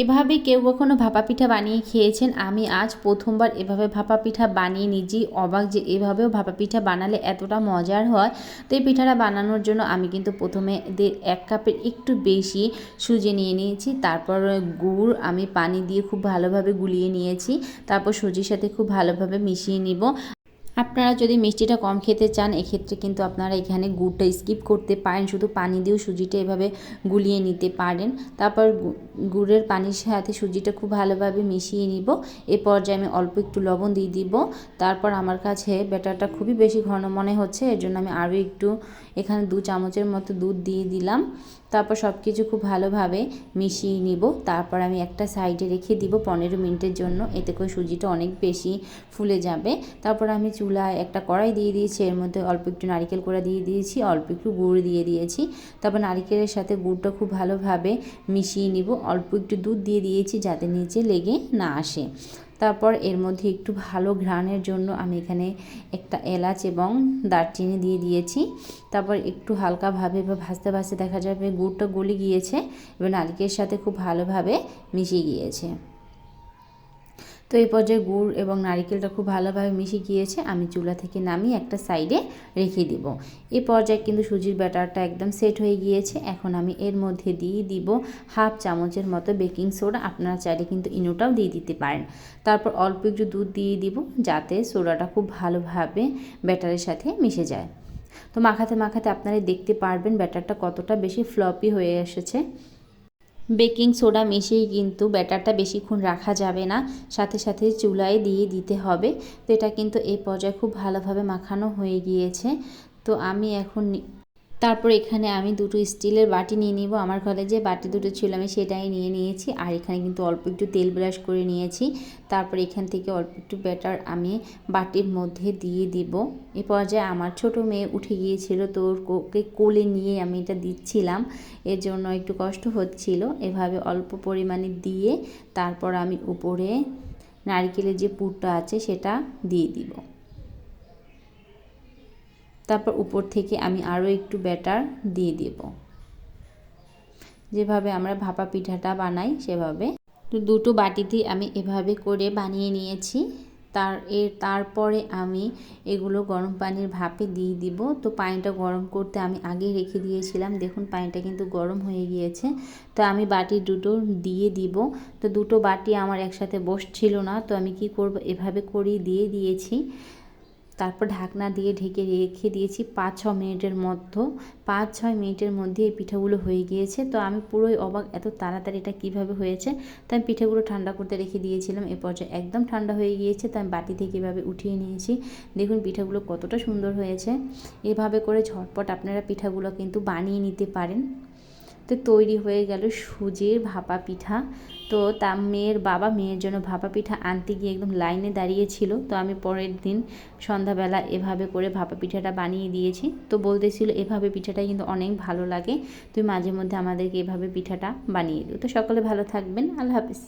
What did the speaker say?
এভাবে কেউ কখনো ভাপা পিঠা বানিয়ে খেয়েছেন? আমি আজ প্রথমবার এভাবে ভাপা পিঠা বানিয়ে নিজেই অবাক যে এভাবেও ভাপা পিঠা বানালে এতটা মজার হয়। তো এই পিঠাটা বানানোর জন্য আমি কিন্তু প্রথমে এক কাপের একটু বেশি সুজি নিয়ে নিয়েছি। তারপর গুড় আমি পানি দিয়ে খুব ভালোভাবে গুলিয়ে নিয়েছি। তারপর সুজির সাথে খুব ভালোভাবে মিশিয়ে নিব। আপনারা যদি মিষ্টিটা কম খেতে চান, এক্ষেত্রে কিন্তু আপনারা এখানে গুড়টা স্কিপ করতে পারেন। শুধু পানি দিয়েও সুজিটা এভাবে গুলিয়ে নিতে পারেন। তারপর গুড়ের পানির সাথে সুজিটা খুব ভালোভাবে মিশিয়ে নিব। এ পর্যায়ে আমি অল্প একটু লবণ দিয়ে দিব। তারপর আমার কাছে ব্যাটারটা খুবই বেশি ঘন মনে হচ্ছে, এর জন্য আমি আরও একটু এখানে দু চামচের মতো দুধ দিয়ে দিলাম। তারপর সব কিছু খুব ভালোভাবে মিশিয়ে নিব। তারপর আমি একটা সাইডে রেখে দিব পনেরো মিনিটের জন্য। এতে করে সুজিটা অনেক বেশি ফুলে যাবে। তারপর আমি চুলায় একটা কড়াই দিয়ে দিয়েছি, এর মধ্যে অল্প একটু নারিকেল করে দিয়ে দিয়েছি, অল্প একটু গুড় দিয়ে দিয়েছি। তারপর নারিকেলের সাথে গুড়টা খুব ভালোভাবে মিশিয়ে নিব, অল্প একটু দুধ দিয়ে দিয়েছি যাতে নিচে লেগে না আসে। তারপর এর মধ্যে একটু ভালো ঘ্রাণের জন্য আমি এখানে একটা এলাচ এবং দারচিনি দিয়ে দিয়েছি। তারপর একটু হালকাভাবে বা ভাজতে ভাজতে দেখা যাবে গুড়টা গলে গিয়েছে এবং নারিকেলের সাথে খুব ভালোভাবে মিশিয়ে গিয়েছে। তো এই পর্যায়ে গুড় এবং নারিকেলটা খুব ভালোভাবে মিশে গিয়েছে, আমি চুলা থেকে নামিয়ে একটা সাইডে রেখে দিব। এই পর্যায়ে কিন্তু সুজির ব্যাটারটা একদম সেট হয়ে গিয়েছে, এখন আমি এর মধ্যে দিয়ে দিব হাফ চামচের মতো বেকিং সোডা, আপনারা চাইলে কিন্তু ইনোটাও দিয়ে দিতে পারেন। তারপর অল্প একটু দুধ দিয়ে দিব, যাতে সোডাটা খুব ভালোভাবে ব্যাটারের সাথে মিশে যায়। তো মাখাতে মাখাতে আপনারা দেখতে পারবেন ব্যাটারটা কতটা বেশি ফ্লপি হয়ে এসেছে। বেকিং সোডা মিশিয়েই কিন্তু ব্যাটারটা বেশিক্ষণ রাখা যাবে না। সাথে সাথে চুলায় দিয়ে দিতে হবে। তো এটা কিন্তু এই পর্যায়ে খুব ভালোভাবে মাখানো হয়ে গিয়েছে। তো আমি এখন তারপর এখানে আমি দুটো স্টিলের বাটি নিয়ে নিব। আমার ঘরে যে বাটি দুটো ছিল আমি সেটাই নিয়ে নিয়েছি। আর এখানে কিন্তু অল্প একটু তেল ব্রাশ করে নিয়েছি। তারপর এখান থেকে অল্প একটু ব্যাটার আমি বাটির মধ্যে দিয়ে দিব। এ পর্যায়ে আমার ছোট মেয়ে উঠে গিয়েছিল তো ওকে কোলে নিয়ে আমি এটা দিচ্ছিলাম। এর জন্য একটু কষ্ট হচ্ছিল। এভাবে অল্প পরিমাণে দিয়ে তারপর আমি উপরে নারকেলের যে পুরটা আছে সেটা দিয়ে দিব। তারপর উপর থেকে আমি আরও একটু ব্যাটার দিয়ে দেব। যেভাবে আমরা ভাপা পিঠাটা বানাই, সেভাবে। তো দুটো বাটিতেই আমি এভাবে করে বানিয়ে নিয়েছি। তার এর তারপরে আমি এগুলো গরম পানির ভাপে দিয়ে দিব। তো পানিটা গরম করতে আমি আগে রেখে দিয়েছিলাম। দেখুন পানিটা কিন্তু গরম হয়ে গিয়েছে। তো আমি বাটি দুটো দিয়ে দিব। তো দুটো বাটি আমার একসাথে বসছিল না। তো আমি কি করব? এভাবে করেই দিয়ে দিয়েছি। তারপর ঢাকনা দিয়ে ঢেকে রেখে দিয়েছি পাঁচ, ছ মিনিটের মধ্যে। পাঁচ ছয় মিনিটের মধ্যে এই পিঠাগুলো হয়ে গিয়েছে। তো আমি পুরোই অবাক এত তাড়াতাড়ি এটা কীভাবে হয়েছে। তো আমি পিঠাগুলো ঠান্ডা করতে রেখে দিয়েছিলাম। এ পর্যায়ে একদম ঠান্ডা হয়ে গিয়েছে। তো আমি বাটি থেকে এভাবে উঠিয়ে নিয়েছি। দেখুন পিঠাগুলো কতটা সুন্দর হয়েছে। এভাবে করে ঝটপট আপনারা পিঠাগুলো কিন্তু বানিয়ে নিতে পারেন। তো তৈরি হয়ে গেল সুজির ভাপা পিঠা। তো তা মেয়ের বাবা মেয়ের জন্য ভাপা পিঠা আনতে গিয়ে একদম লাইনে দাঁড়িয়েছিল তো আমি পরের দিন সন্ধ্যাবেলা এভাবে করে ভাপা পিঠাটা বানিয়ে দিয়েছি। তো বলতেছিল, এভাবে পিঠাটা কিন্তু অনেক ভালো লাগে। তুই মাঝে মধ্যে আমাদেরকে এভাবে পিঠাটা বানিয়ে দিও। তো সকলে ভালো থাকবেন। আল্লাহ হাফিজ।